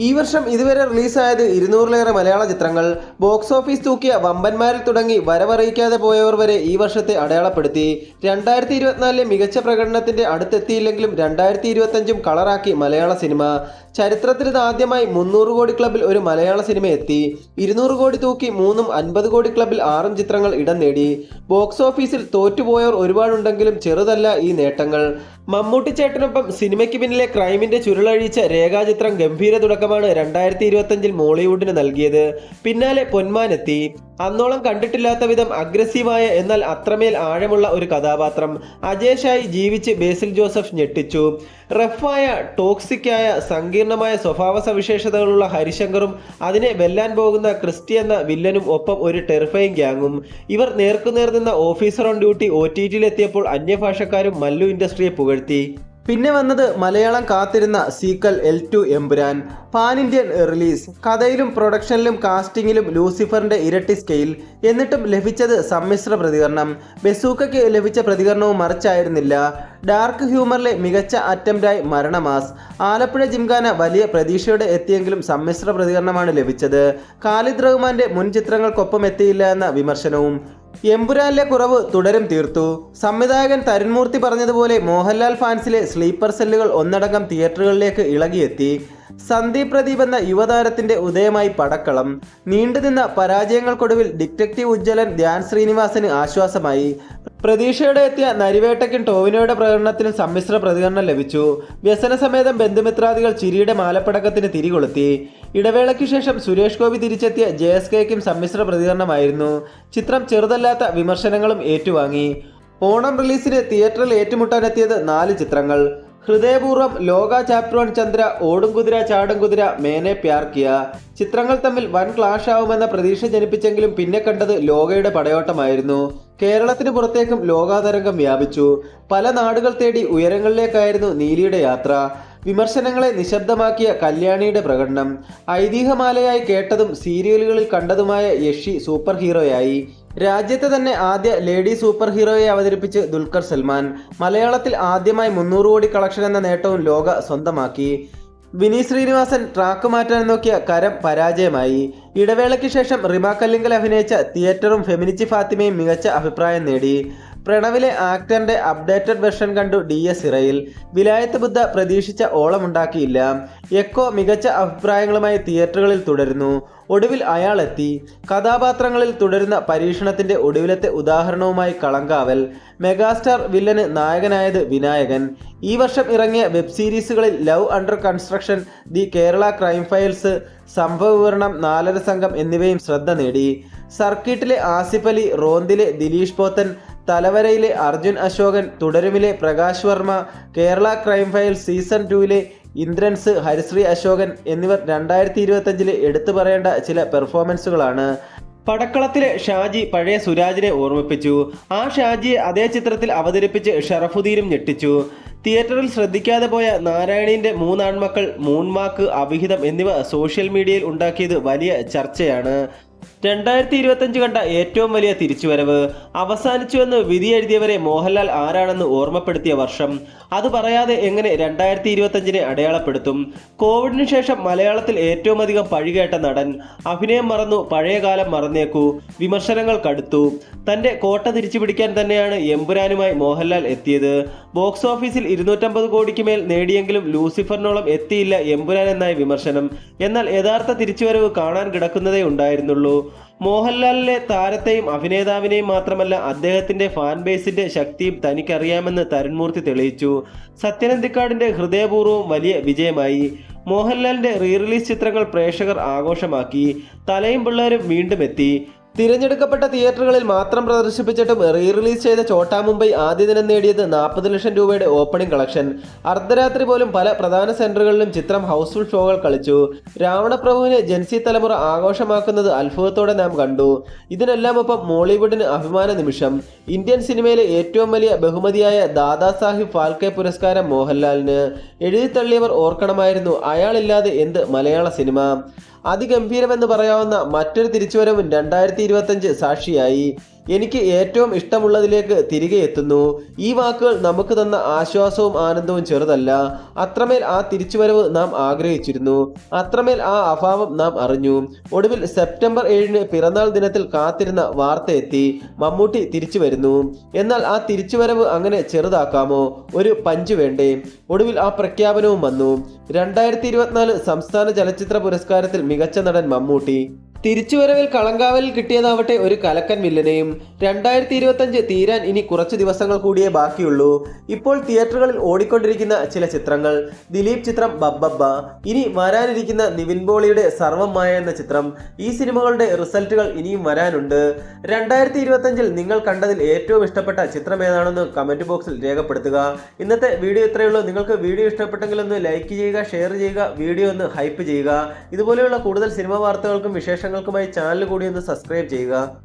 ഈ വർഷം ഇതുവരെ റിലീസായത് ഇരുന്നൂറിലേറെ മലയാള ചിത്രങ്ങൾ. ബോക്സ് ഓഫീസ് തൂക്കിയ വമ്പന്മാരിൽ തുടങ്ങി വരവറിയിക്കാതെ പോയവർ വരെ ഈ വർഷത്തെ അടയാളപ്പെടുത്തി. രണ്ടായിരത്തി ഇരുപത്തിനാലിലെ മികച്ച പ്രകടനത്തിന്റെ അടുത്തെത്തിയില്ലെങ്കിലും രണ്ടായിരത്തി ഇരുപത്തഞ്ചും കളറാക്കി മലയാള സിനിമ. ചരിത്രത്തിൽ ആദ്യമായി മുന്നൂറ് കോടി ക്ലബിൽ ഒരു മലയാള സിനിമ എത്തി. ഇരുന്നൂറ് കോടി തൂക്കി മൂന്നും അൻപത് കോടി ക്ലബിൽ ആറും ചിത്രങ്ങൾ ഇടം നേടി. ബോക്സ് ഓഫീസിൽ തോറ്റുപോയവർ ഒരുപാടുണ്ടെങ്കിലും ചെറുതല്ല ഈ നേട്ടങ്ങൾ. മമ്മൂട്ടി ചേട്ടനൊപ്പം സിനിമയ്ക്ക് പിന്നിലെ ക്രൈമിന്റെ ചുരുളഴിച്ച രേഖാചിത്രം ഗംഭീര തുടക്കമാണ് രണ്ടായിരത്തി ഇരുപത്തഞ്ചിൽ മോളിവുഡിന് നൽകിയത്. പിന്നാലെ പൊന്മാൻ എത്തി അന്നോളം കണ്ടിട്ടില്ലാത്ത വിധം അഗ്രസീവായ എന്നാൽ അത്രമേൽ ആഴമുള്ള ഒരു കഥാപാത്രം അജേഷായി ജീവിച്ച് ബേസിൽ ജോസഫ് ഞെട്ടിച്ചു. റഫായ ടോക്സിക്കായ സങ്കീർണമായ സ്വഭാവ സവിശേഷതകളുള്ള ഹരിശങ്കറും അതിനെ വെല്ലാൻ പോകുന്ന ക്രിസ്റ്റി എന്ന വില്ലനും ഒപ്പം ഒരു ടെറിഫൈങ് ഗ്യാങ്ങും. ഇവർ നേർക്കുനേർ നിന്ന officer on duty O T ടിയിലെത്തിയപ്പോൾ അന്യഭാഷക്കാരും മല്ലു ഇൻഡസ്ട്രിയെ പുകഴ്ത്തി. പിന്നെ വന്നത് മലയാളം കാത്തിരുന്ന sequel L two Empuraan. Pan Indian release. കഥയിലും പ്രൊഡക്ഷനിലും കാസ്റ്റിംഗിലും ലൂസിഫറിന്റെ ഇരട്ടി സ്കെയിൽ എന്നിട്ടും ലഭിച്ചത് സമ്മിശ്ര പ്രതികരണം. ബസൂക്കയ്ക്ക് ലഭിച്ച പ്രതികരണവും മറിച്ചായിരുന്നില്ല. ഡാർക്ക് ഹ്യൂമറിലെ മികച്ച അറ്റംപ്റ്റായി മരണമാസ്. ആലപ്പുഴ ജിംഖാന വലിയ പ്രതീക്ഷയോടെ എത്തിയെങ്കിലും സമ്മിശ്ര പ്രതികരണമാണ് ലഭിച്ചത്. ഖാലിദ് റഹ്മാന്റെ മുൻ ചിത്രങ്ങൾക്കൊപ്പം എത്തിയില്ല എന്ന വിമർശനവും. എമ്പുരാനിലെ കുറവ് തുടരും തീർത്തു. സംവിധായകൻ തരുൺമൂർത്തി പറഞ്ഞതുപോലെ മോഹൻലാൽ ഫാൻസിലെ സ്ലീപ്പർ സെല്ലുകൾ ഒന്നടങ്കം തിയേറ്ററുകളിലേക്ക് ഇളകിയെത്തി. സന്ദീപ് പ്രദീപ് എന്ന യുവതാരത്തിന്റെ ഉദയമായി പടക്കളം. നീണ്ടുനിന്ന പരാജയങ്ങൾക്കൊടുവിൽ ഡിറ്റക്റ്റീവ് ഉജ്ജ്വലൻ ധ്യാൻ ശ്രീനിവാസന് ആശ്വാസമായി. പ്രതീക്ഷയോടെ എത്തിയ നരിവേട്ടയ്ക്കും ടോവിനോയുടെ പ്രകടനത്തിനും സമ്മിശ്ര പ്രതികരണം ലഭിച്ചു. വ്യസനസമേതം ബന്ധുമിത്രാദികൾ ചിരിയുടെ മാലപ്പടക്കത്തിന് തിരികൊളുത്തി. ഇടവേളയ്ക്ക് ശേഷം സുരേഷ് ഗോപി തിരിച്ചെത്തിയ ജെ എസ് കെക്കും സമ്മിശ്ര പ്രതികരണമായിരുന്നു. ചിത്രം ചെറുതല്ലാത്ത വിമർശനങ്ങളും ഏറ്റുവാങ്ങി. ഓണം റിലീസിന് തിയേറ്ററിൽ ഏറ്റുമുട്ടാനെത്തിയത് നാല് ചിത്രങ്ങൾ. ഹൃദയപൂർവം ലോക ചാപ്റ്റർ വൺ ചന്ദ്ര ഓടും കുതിര ചാടും കുതിര മേനെ പ്യാർ കിയ ചിത്രങ്ങൾ തമ്മിൽ വൻ ക്ലാഷ് ആവുമെന്ന പ്രതീക്ഷ ജനിപ്പിച്ചെങ്കിലും പിന്നെ കണ്ടത് ലോകയുടെ പടയോട്ടമായിരുന്നു. കേരളത്തിന് പുറത്തേക്കും ലോകാതരംഗം വ്യാപിച്ചു. പല നാടുകൾ തേടി ഉയരങ്ങളിലേക്കായിരുന്നു നീലിയുടെ യാത്ര. വിമർശനങ്ങളെ നിശബ്ദമാക്കിയ കല്യാണിയുടെ പ്രകടനം. ഐതിഹ്യമാലയായി കേട്ടതും സീരിയലുകളിൽ കണ്ടതുമായ യഷി സൂപ്പർ ഹീറോയായി രാജ്യത്തെ തന്നെ ആദ്യ ലേഡി സൂപ്പർ ഹീറോയെ അവതരിപ്പിച്ച് ദുൽഖർ സൽമാൻ. മലയാളത്തിൽ ആദ്യമായി മുന്നൂറ് കോടി കളക്ഷൻ എന്ന നേട്ടവും ലോക സ്വന്തമാക്കി. വിനീത് ശ്രീനിവാസൻ ട്രാക്ക് മാറ്റാൻ നോക്കിയ കരം പരാജയമായി. ഇടവേളയ്ക്ക് ശേഷം റിമ കല്ലിങ്കൽ അഭിനയിച്ച തിയേറ്ററും ഫെമിനിച്ചി ഫാത്തിമയും മികച്ച അഭിപ്രായം നേടി. പ്രണവിലെ ആക്ടറിന്റെ അപ്ഡേറ്റഡ് വെർഷൻ കണ്ടു ഡി എസ് ഇറയിൽ. വിലായത്ത് ബുദ്ധ പ്രതീക്ഷിച്ച ഓളമുണ്ടാക്കിയില്ല. എക്കോ മികച്ച അഭിപ്രായങ്ങളുമായി തിയേറ്ററുകളിൽ തുടരുന്നു. ഒടുവിൽ അയാൾ എത്തി കഥാപാത്രങ്ങളിൽ തുടരുന്ന പരീക്ഷണത്തിന്റെ ഒടുവിലത്തെ ഉദാഹരണവുമായി കളങ്കാവൽ. മെഗാസ്റ്റാർ വില്ലന് നായകനായത് വിനായകൻ. ഈ വർഷം ഇറങ്ങിയ web സീരീസുകളിൽ love under construction the Kerala crime files Sambhava Vivaranam Nalara Sangham എന്നിവയും ശ്രദ്ധ നേടി. സർക്കിട്ടിലെ ആസിഫ് അലി റോന്തിലെ ദിലീഷ് പോത്തൻ തലവരയിലെ Arjun Ashokan തുടരുമിലെ Prakash Varma Kerala crime file season ടൂവിലെ Indrans Harisree Ashokan എന്നിവർ രണ്ടായിരത്തി ഇരുപത്തഞ്ചിലെ എടുത്തു പറയേണ്ട ചില പെർഫോമൻസുകളാണ്. പടക്കളത്തിലെ ഷാജി പഴയ സുരാജിനെ ഓർമ്മിപ്പിച്ചു. ആ ഷാജിയെ അതേ ചിത്രത്തിൽ അവതരിപ്പിച്ച് ഷറഫുദ്ദീനും ഞെട്ടിച്ചു. തിയേറ്ററിൽ ശ്രദ്ധിക്കാതെ പോയ നാരായണീന്റെ മൂന്നാൺമക്കൾ മൂൺമാക്ക് അവിഹിതം എന്നിവ സോഷ്യൽ മീഡിയയിൽ ഉണ്ടാക്കിയത് വലിയ ചർച്ചയാണ്. രണ്ടായിരത്തി ഇരുപത്തഞ്ച് കണ്ട ഏറ്റവും വലിയ തിരിച്ചുവരവ് അവസാനിച്ചുവെന്ന് വിധി എഴുതിയവരെ മോഹൻലാൽ ആരാണെന്ന് ഓർമ്മപ്പെടുത്തിയ വർഷം. അത് പറയാതെ എങ്ങനെ രണ്ടായിരത്തി ഇരുപത്തഞ്ചിനെ അടയാളപ്പെടുത്തും. കോവിഡിന് ശേഷം മലയാളത്തിൽ ഏറ്റവും അധികം പഴികേട്ട നടൻ അഭിനയം മറന്നു പഴയകാലം മറന്നേക്കൂ വിമർശനങ്ങൾ കടുത്തു. തന്റെ കോട്ട തിരിച്ചു പിടിക്കാൻ തന്നെയാണ് എമ്പുരാനുമായി മോഹൻലാൽ എത്തിയത്. ബോക്സ് ഓഫീസിൽ ഇരുന്നൂറ്റമ്പത് കോടിക്ക് മേൽ നേടിയെങ്കിലും ലൂസിഫറിനോളം എത്തിയില്ല എമ്പുരാൻ എന്നായി വിമർശനം. എന്നാൽ യഥാർത്ഥ തിരിച്ചുവരവ് കാണാൻ കിടക്കുന്നതേ ഉണ്ടായിരുന്നുള്ളൂ. മോഹൻലാലിലെ താരത്തെയും അഭിനേതാവിനെയും മാത്രമല്ല അദ്ദേഹത്തിന്റെ ഫാൻ ബേസിന്റെ ശക്തിയും തനിക്കറിയാമെന്ന് തരുൺമൂർത്തി തെളിയിച്ചു. സത്യനന്ദിക്കാടിന്റെ ഹൃദയപൂർവവും വലിയ വിജയമായി. മോഹൻലാലിന്റെ റീ റിലീസ് ചിത്രങ്ങൾ പ്രേക്ഷകർ ആഘോഷമാക്കി. തലയും പിള്ളേരും വീണ്ടും എത്തി. തിരഞ്ഞെടുക്കപ്പെട്ട തിയേറ്ററുകളിൽ മാത്രം പ്രദർശിപ്പിച്ചിട്ടും റീ റിലീസ് ചെയ്ത ചോട്ടാ മുംബൈ ആദ്യ ദിനം നേടിയത് നാൽപ്പത് ലക്ഷം രൂപയുടെ ഓപ്പണിംഗ് കളക്ഷൻ അർദ്ധരാത്രി പോലും പല പ്രധാന സെന്ററുകളിലും ചിത്രം ഹൗസ്ഫുൾ ഷോകൾ കളിച്ചു. രാവണപ്രഭുവിനെ ജൻസി തലമുറ ആഘോഷമാക്കുന്നത് അത്ഭുതത്തോടെ നാം കണ്ടു. ഇതിനെല്ലാം ഒപ്പം മോളിവുഡിന് അഭിമാന നിമിഷം. ഇന്ത്യൻ സിനിമയിലെ ഏറ്റവും വലിയ ബഹുമതിയായ ദാദാ സാഹിബ് ഫാൽക്കെ പുരസ്കാരം മോഹൻലാലിന്. എഴുതിത്തള്ളിയവർ ഓർക്കണമായിരുന്നു അയാളില്ലാതെ എന്ത് മലയാള സിനിമ. അതിഗംഭീരമെന്ന് പറയാവുന്ന മറ്റൊരു തിരിച്ചുവരവും രണ്ടായിരത്തി ഇരുപത്തഞ്ച് സാക്ഷിയായി. എനിക്ക് ഏറ്റവും ഇഷ്ടമുള്ളതിലേക്ക് തിരികെ എത്തുന്നു. ഈ വാക്കുകൾ നമുക്ക് തന്ന ആശ്വാസവും ആനന്ദവും ചെറുതല്ല. അത്രമേൽ ആ തിരിച്ചുവരവ് നാം ആഗ്രഹിച്ചിരുന്നു. അത്രമേൽ ആ അഭാവം നാം അറിഞ്ഞു. ഒടുവിൽ സെപ്റ്റംബർ ഏഴിന് പിറന്നാൾ ദിനത്തിൽ കാത്തിരുന്ന വാർത്ത എത്തി. മമ്മൂട്ടി തിരിച്ചു വരുന്നു. എന്നാൽ ആ തിരിച്ചുവരവ് അങ്ങനെ ചെറുതാക്കാമോ? ഒരു പഞ്ച് വേണ്ടേ? ഒടുവിൽ ആ പ്രഖ്യാപനവും വന്നു. രണ്ടായിരത്തി സംസ്ഥാന ചലച്ചിത്ര പുരസ്കാരത്തിൽ മികച്ച നടൻ മമ്മൂട്ടി. തിരിച്ചുവരവിൽ കളങ്കാവലിൽ കിട്ടിയതാവട്ടെ ഒരു കലക്കൻ വില്ലനെയും രണ്ടായിരത്തി ഇരുപത്തഞ്ച് തീരാൻ ഇനി കുറച്ച് ദിവസങ്ങൾ കൂടിയേ ബാക്കിയുള്ളൂ. ഇപ്പോൾ തിയേറ്ററുകളിൽ ഓടിക്കൊണ്ടിരിക്കുന്ന ചില ചിത്രങ്ങൾ. ദിലീപ് ചിത്രം ബബ്ബബ്ബ. ഇനി വരാനിരിക്കുന്ന നിവിൻ പോളിയുടെ സർവം മായ എന്ന ചിത്രം. ഈ സിനിമകളുടെ റിസൾട്ടുകൾ ഇനിയും വരാനുണ്ട്. രണ്ടായിരത്തി ഇരുപത്തഞ്ചിൽ നിങ്ങൾ കണ്ടതിൽ ഏറ്റവും ഇഷ്ടപ്പെട്ട ചിത്രം ഏതാണെന്ന് കമന്റ് ബോക്സിൽ രേഖപ്പെടുത്തുക. ഇന്നത്തെ വീഡിയോ ഇത്രയേ ഉള്ളൂ. നിങ്ങൾക്ക് വീഡിയോ ഇഷ്ടപ്പെട്ടെങ്കിൽ ഒന്ന് ലൈക്ക് ചെയ്യുക ഷെയർ ചെയ്യുക വീഡിയോ ഒന്ന് ഹൈപ്പ് ചെയ്യുക. ഇതുപോലെയുള്ള കൂടുതൽ സിനിമ വാർത്തകൾക്കും വിശേഷങ്ങൾക്കുമായി ചാനൽ കൂടി ഒന്ന് സബ്സ്ക്രൈബ് ചെയ്യുക.